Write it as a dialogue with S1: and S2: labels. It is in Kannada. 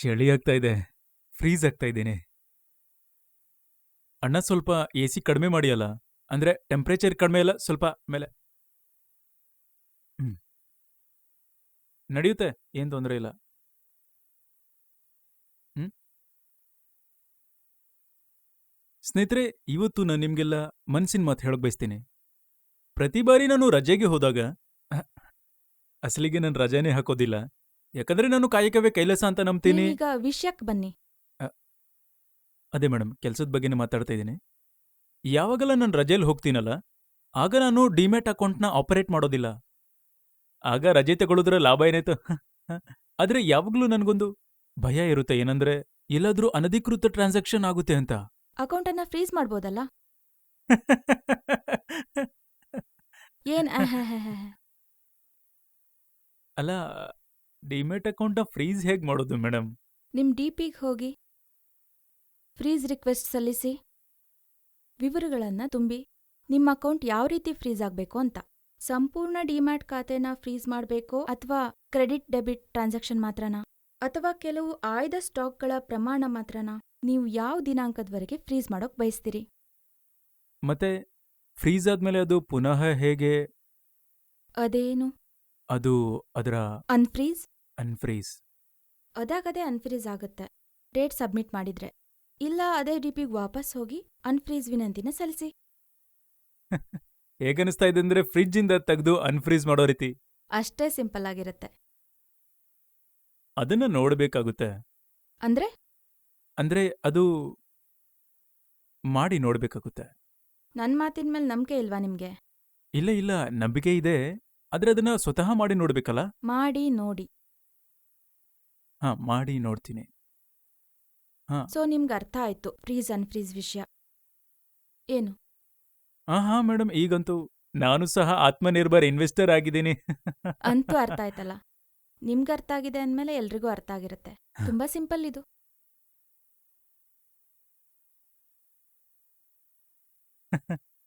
S1: ಚಳಿ ಆಗ್ತಾ ಇದೆ ಫ್ರೀಸ್ ಆಗ್ತಾ ಇದ್ದೀನಿ. ಅಣ್ಣ ಸ್ವಲ್ಪ ಎ ಸಿ ಕಡಿಮೆ ಮಾಡಿಯಲ್ಲ, ಅಂದ್ರೆ ಟೆಂಪ್ರೇಚರ್ ಕಡಿಮೆ ಅಲ್ಲ, ಸ್ವಲ್ಪ ಮೇಲೆ. ನಡೆಯುತ್ತೆ, ಏನ್ ತೊಂದರೆ ಇಲ್ಲ. ಸ್ನೇಹಿತರೆ, ಇವತ್ತು ನಾನು ನಿಮ್ಗೆಲ್ಲ ಮನ್ಸಿನ ಮಾತು ಹೇಳಕ್ ಬಯಸ್ತೀನಿ. ಪ್ರತಿ ಬಾರಿ ನಾನು ರಜೆಗೆ ಹೋದಾಗ ಅಸಲಿಗೆ ನಾನು ರಜೆನೇ ಹಾಕೋದಿಲ್ಲ. ಯಾಕಂದ್ರೆ ನಾನು ಕಾಯಕವೇ ಕೈಲಸ ಅಂತ ನಂಬ್ತೀನಿ.
S2: ಈಗ ವಿಷಯಕ್ಕೆ ಬನ್ನಿ.
S1: ಅದೇ ಮೇಡಮ್ ಕೆಲಸದ ಬಗ್ಗೆನೇ ಮಾತಾಡ್ತಾ ಇದ್ದೀನಿ. ಯಾವಾಗಲ ನಾನು ರಜೆಯಲ್ಲಿ ಹೋಗ್ತೀನಲ್ಲ ಆಗ ನಾನು ಡಿಮ್ಯಾಟ್ ಅಕೌಂಟ್ನ ಆಪರೇಟ್ ಮಾಡೋದಿಲ್ಲ. ಆಗ ರಜೆ ತಗೊಳ್ಳೋದ್ರ ಲಾಭ ಏನಾಯ್ತು? ಆದರೆ ಯಾವಾಗಲೂ ನನಗೊಂದು ಭಯ ಇರುತ್ತೆ ಏನಂದ್ರೆ ಎಲ್ಲಾದ್ರೂ ಅನಧಿಕೃತ ಟ್ರಾನ್ಸಾಕ್ಷನ್ ಆಗುತ್ತೆ ಅಂತ.
S2: ಅಕೌಂಟನ್ನ ಫ್ರೀಸ್ ಮಾಡ್ಬೋದಲ್ಲ? ಏನ್.
S1: ಅಲ್ಲ ಡಿಮ್ಯಾಟ್ ಅಕೌಂಟ್ ಫ್ರೀಸ್ ಹೇಗ್ ಮಾಡೋದು ಮೇಡಮ್
S2: ನಿಮ್ ಡಿಪಿಗ್ ಹೋಗಿ ಫ್ರೀಜ್ ರಿಕ್ವೆಸ್ಟ್ ಸಲ್ಲಿಸಿ ವಿವರಗಳನ್ನು ತುಂಬಿ ನಿಮ್ಮ ಅಕೌಂಟ್ ಯಾವ ರೀತಿ ಫ್ರೀಜ್ ಆಗಬೇಕು ಅಂತ. ಸಂಪೂರ್ಣ ಡಿಮ್ಯಾಟ್ ಖಾತೆನ ಫ್ರೀಜ್ ಮಾಡ್ಬೇಕೋ ಅಥವಾ ಕ್ರೆಡಿಟ್ ಡೆಬಿಟ್ ಟ್ರಾನ್ಸಾಕ್ಷನ್ ಮಾತ್ರನಾ? ಅಥವಾ ಕೆಲವು ಆಯ್ದ ಸ್ಟಾಕ್ಗಳ ಪ್ರಮಾಣ ಮಾತ್ರನಾ? ನೀವು ಯಾವ ದಿನಾಂಕದವರೆಗೆ ಫ್ರೀಜ್ ಮಾಡೋಕ್ ಬಯಸ್ತೀರಿ?
S1: ಮತ್ತೆ ಫ್ರೀಸ್ ಆದ್ಮೇಲೆ ಅದು ಪುನಃ ಹೇಗೆ?
S2: ಅದೇನು?
S1: ಅದು ಅದರ
S2: ಅನ್ಫ್ರೀಸ್
S1: ಅನ್ಫ್ರೀಸ್
S2: ಅದಾಗದೇ ಅನ್ಫ್ರೀಸ್ ಆಗುತ್ತೆ. ಡೇಟ್ ಸಬ್ಮಿಟ್ ಮಾಡಿದ್ರೆ. ಇಲ್ಲ ಅದೇ ಡಿಪಿಗ್ ವಾಪಸ್ ಹೋಗಿ ಅನ್ಫ್ರೀಸ್ ವಿನಂತಿನ ಸಲ್ಲಿಸಿ.
S1: ಹೇಗನಿಸ್ತಾ ಇದೆ ಅಂದ್ರೆ ಫ್ರಿಡ್ಜ್ ಇಂದ ತೆಗೆದು ಅನ್ಫ್ರೀಸ್ ಮಾಡೋ ರೀತಿ.
S2: ಅಷ್ಟೇ ಸಿಂಪಲ್ ಆಗಿರುತ್ತೆ.
S1: ಅದನ್ನ ನೋಡ್ಬೇಕಾಗುತ್ತೆ.
S2: ಅಂದ್ರೆ?
S1: ಅಂದ್ರೆ ಅದು ಮಾಡಿ ನೋಡ್ಬೇಕಾಗುತ್ತೆ.
S2: ನನ್ ಮಾತಿನ ಮೇಲೆ ನಂಬಿಕೆ ಇಲ್ವಾ ನಿಮ್ಗೆ?
S1: ಇಲ್ಲ ಇಲ್ಲ ನಂಬಿಕೆ ಇದೆ. ಆದ್ರೆ ಅದನ್ನ ಸ್ವತಃ ಮಾಡಿ ನೋಡ್ಬೇಕಲ್ಲ?
S2: ಮಾಡಿ ನೋಡಿ.
S1: ಹಾ ಮಾಡಿ ನೋಡ್ತೀನಿ.
S2: ಸೊ ನಿಮ್ಗೆ ಅರ್ಥ ಆಯ್ತು ಫ್ರೀಸ್ ಅನ್ಫ್ರೀಸ್ ವಿಷಯ. ಏನು?
S1: ಹಾ ಹಾ ಮೇಡಮ್ ಈಗಂತೂ ನಾನು ಸಹ ಆತ್ಮನಿರ್ಭರ್ ಇನ್ವೆಸ್ಟರ್ ಆಗಿದ್ದೀನಿ.
S2: ಅಂತೂ ಅರ್ಥ ಆಯ್ತಲ್ಲ? ನಿಮ್ಗೆ ಅರ್ಥ ಆಗಿದೆ ಅಂದ್ಮೇಲೆ ಎಲ್ರಿಗೂ ಅರ್ಥ ಆಗಿರುತ್ತೆ. ತುಂಬಾ ಸಿಂಪಲ್ ಇದು.